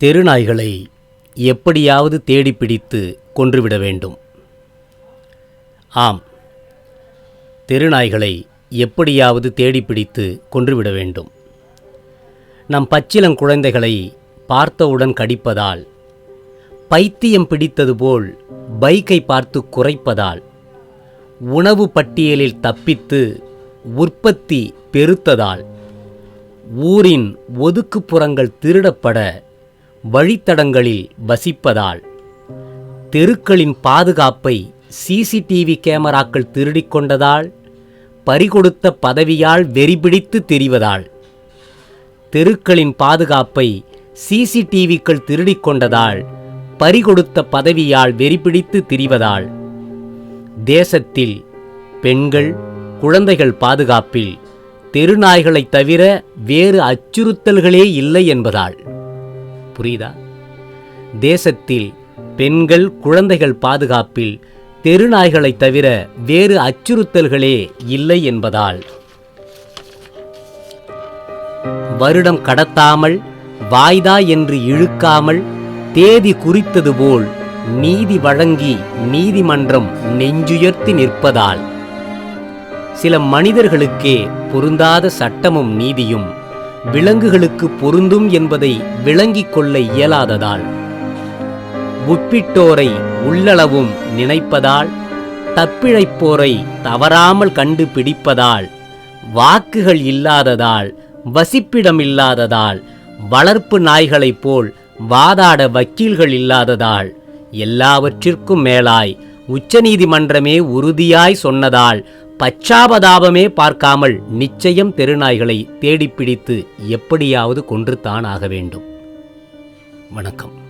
தெருநாய்களை எப்படியாவது தேடி பிடித்து கொன்றுவிட வேண்டும். ஆம் தெருநாய்களை எப்படியாவது தேடி பிடித்து கொன்றுவிட வேண்டும். நம் பச்சிளங்குழந்தைகளை பார்த்தவுடன் கடிப்பதால் பைத்தியம் பிடித்தது போல் பைக்கை பார்த்து குறைப்பதால் உணவு பட்டியலில் தப்பித்து உற்பத்தி பெருத்ததால் ஊரின் ஒதுக்குப்புறங்கள் திருடப்பட வழித்தடங்களில் வசிப்பதால். தெருக்களின் பாதுகாப்பை சிசிடிவி கேமராக்கள் திருடிக்கொண்டதால் பறிகொடுத்த பதவியால் வெறிபிடித்து திரிவதால். தெருக்களின் பாதுகாப்பை சிசிடிவிக்கள் திருடிக்கொண்டதால் பறிகொடுத்த பதவியால் வெறிபிடித்து திரிவதால். தேசத்தில் பெண்கள் குழந்தைகள் பாதுகாப்பில் தெருநாய்களைத் தவிர வேறு அச்சுறுத்தல்களே இல்லை என்பதால். புரியுதா? தேசத்தில் பெண்கள் குழந்தைகள் பாதுகாப்பில் தெருநாய்களை தவிர வேறு அச்சுறுத்தல்களே இல்லை என்பதால். வருடம் கடத்தாமல் வாய்தா என்று இழுக்காமல் தேதி குறித்தது போல் நீதி வழங்கி நீதிமன்றம் நெஞ்சுயர்த்தி நிற்பதால். சில மனிதர்களுக்கே பொருந்தாத சட்டமும் நீதியும் விலங்குகளுக்கு பொருந்தும் என்பதை விளங்கிக் கொள்ள இயலாததால். உட்பிட்டோரை உள்ளளவும் நினைப்பதால் தப்பிழைப்போரை தவறாமல் கண்டுபிடிப்பதால் வாக்குகள் இல்லாததால் வசிப்பிடம் இல்லாததால் வளர்ப்பு நாய்களைப் போல் வாதாட வக்கீல்கள் இல்லாததால் எல்லாவற்றிற்கும் மேலாய் உச்சநீதிமன்றமே உறுதியாய் சொன்னதால் பச்சாபதாபமே பார்க்காமல் நிச்சயம் தெருநாய்களை தேடிப்பிடித்து எப்படியாவது கொன்றுத்தான் ஆக வேண்டும். வணக்கம்.